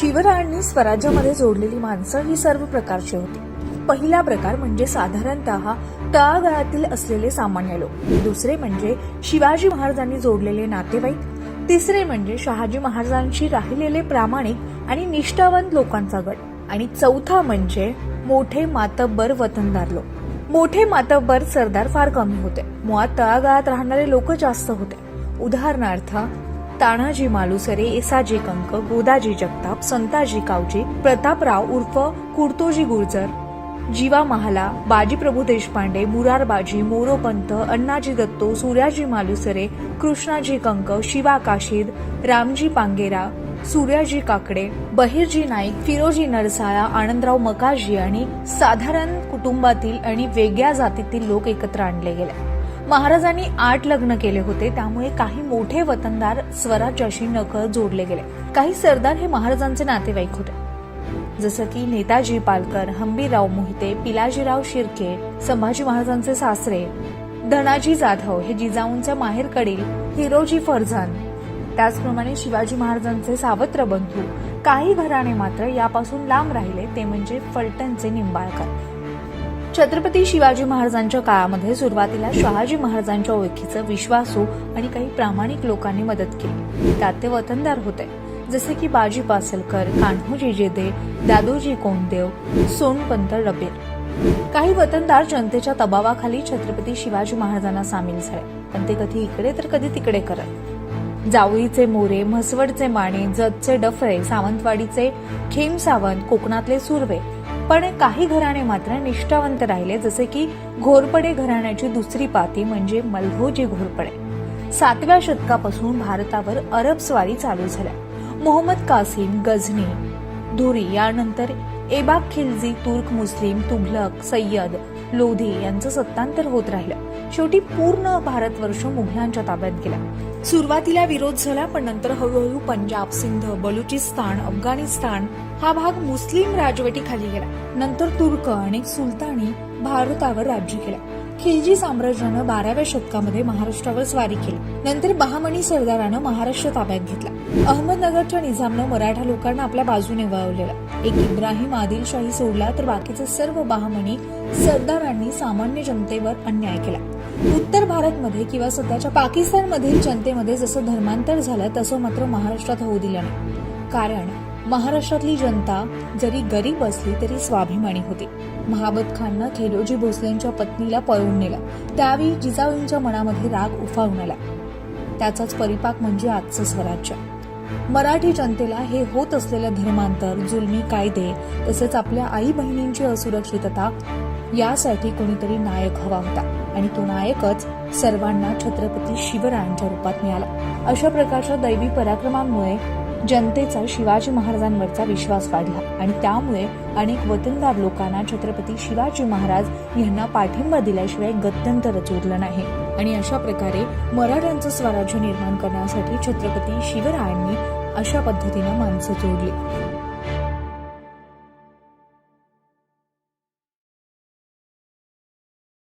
शिवरायांनी स्वराज्यामध्ये जोडलेली माणसं ही सर्व प्रकारची होती. पहिला प्रकार म्हणजे साधारणतः तळागाळातील असलेले सामान्य लोक. दुसरे म्हणजे शिवाजी महाराजांनी जोडलेले नातेवाईक. तिसरे म्हणजे शहाजी महाराजांशी राहिलेले प्रामाणिक आणि निष्ठावंत लोकांचा गट. आणि चौथा म्हणजे मोठे मातब्बर वतनदार लोक. मोठे मातब्बर सरदार फार कमी होते. मुळात तळागाळात राहणारे लोक जास्त होते. उदाहरणार्थ तानाजी मालुसरे एसाजी कंक गोदाजी जगताप संताजी कावजी प्रतापराव उर्फ कुर्तोजी गुर्जर जीवा महाला बाजीप्रभू देशपांडे मुरारबाजी मोरोपंत अण्णाजी दत्तो सूर्याजी मालुसरे कृष्णाजी कंक शिवा काशीद रामजी पांगेरा सूर्याजी काकडे बहिरजी नाईक फिरोजी नरसाळा आनंदराव मकाजी आणि साधारण कुटुंबातील आणि वेगळ्या जातीतील लोक एकत्र आणले गेले. महाराजांनी आठ लग्न केले होते त्यामुळे काही मोठे वतनदार स्वराज्याशी नकळत जोडले गेले. काही सरदार हे महाराजांचे नातेवाईक होते. जसं की नेताजी पालकर हंबीराव मोहिते पिलाजीराव शिर्के संभाजी महाराजांचे सासरे धनाजी जाधव हे जिजाऊंच्या माहेरकडील हिरोजी फरझान त्याचप्रमाणे शिवाजी महाराजांचे सावत्र बंधू काही घराणे मात्र यापासून लांब राहिले ते म्हणजे फलटणचे निंबाळकर. छत्रपती शिवाजी महाराजांच्या काळामध्ये सुरुवातीला शहाजी महाराजांच्या ओळखीचं विश्वासू आणि काही प्रामाणिक लोकांनी मदत केली. त्यात ते वतनदार होते. जसे की बाजी पासलकर कान्होजी जेदे दादोजी कोंडदेव सोनपंत रबीर काही वतनदार जनतेच्या दबावाखाली छत्रपती शिवाजी महाराजांना सामील झाले पण ते कधी इकडे तर कधी तिकडे करत. जावळीचे मोरे म्हसवडचे माने जतचे डफळे सावंतवाडीचे खेम सावंत कोकणातले सुर्वे पण काही घराणे मात्र निष्ठावंत राहिले जसे की घोरपडे घराण्याची दुसरी पाती म्हणजे मल्होजी घोरपडे. सातव्या शतकापासून भारतावर अरब स्वारी चालू झाल्या. मोहम्मद कासिम गझनी धुरी यानंतर एबाक खिलजी तुर्क मुस्लिम तुघलक सय्यद लोधी यांचं सत्तांतर होत राहिलं. शेवटी पूर्ण भारतवर्ष मुघलांच्या ताब्यात गेला. सुरुवातीला विरोध झाला पण नंतर हळूहळू पंजाब सिंध बलुचिस्तान अफगाणिस्तान हा भाग मुस्लिम राजवटीखाली गेला. नंतर तुर्क आणि सुलतानी भारतावर राज्य केला. खिलजी साम्राज्यानं बाराव्या शतकामध्ये महाराष्ट्रावर स्वारी केली. नंतर बहामणी सरदारानं महाराष्ट्र ताब्यात घेतला. अहमदनगरच्या निजामनं मराठा लोकांना आपल्या बाजूने वळवलेला. एक इब्राहिम आदिलशाही सोडला तर बाकीचे सर्व बहामणी सरदारांनी सामान्य जनतेवर अन्याय केला. उत्तर भारतमध्ये किंवा सध्याच्या पाकिस्तानमधील जनतेमध्ये जसं धर्मांतर झालं तसं मात्र महाराष्ट्रात होऊ दिलं नाही. कारण महाराष्ट्रातली जनता जरी गरीब असली तरी स्वाभिमानी होती. महाबत खाननं खेलोजी भोसलेंच्या पत्नीला पळवून नेलं. त्यावेळी जिजाऊंच्या मनामध्ये राग उफाळून आला. त्याचाच परिपाक म्हणजे आजचं स्वराज्य. मराठी जनतेला हे होत असलेलं धर्मांतर जुलमी कायदे तसेच आपल्या आई बहिणींची असुरक्षितता यासाठी कोणीतरी नायक हवा होता. आणि तो नायकच सर्वांना छत्रपती शिवरायांच्या रूपात मिळाला. अशा प्रकारच्या दैवी पराक्रमांमुळे जनतेचा शिवाजी महाराजांवरचा विश्वास वाढला आणि त्यामुळे अनेक वतनदार लोकांना छत्रपती शिवाजी महाराज यांना पाठिंबा दिल्याशिवाय गत्यंतरच उरलं नाही. आणि अशा प्रकारे मराठ्यांचं स्वराज्य निर्माण करण्यासाठी छत्रपती शिवरायांनी अशा पद्धतीनं माणसं जोडली.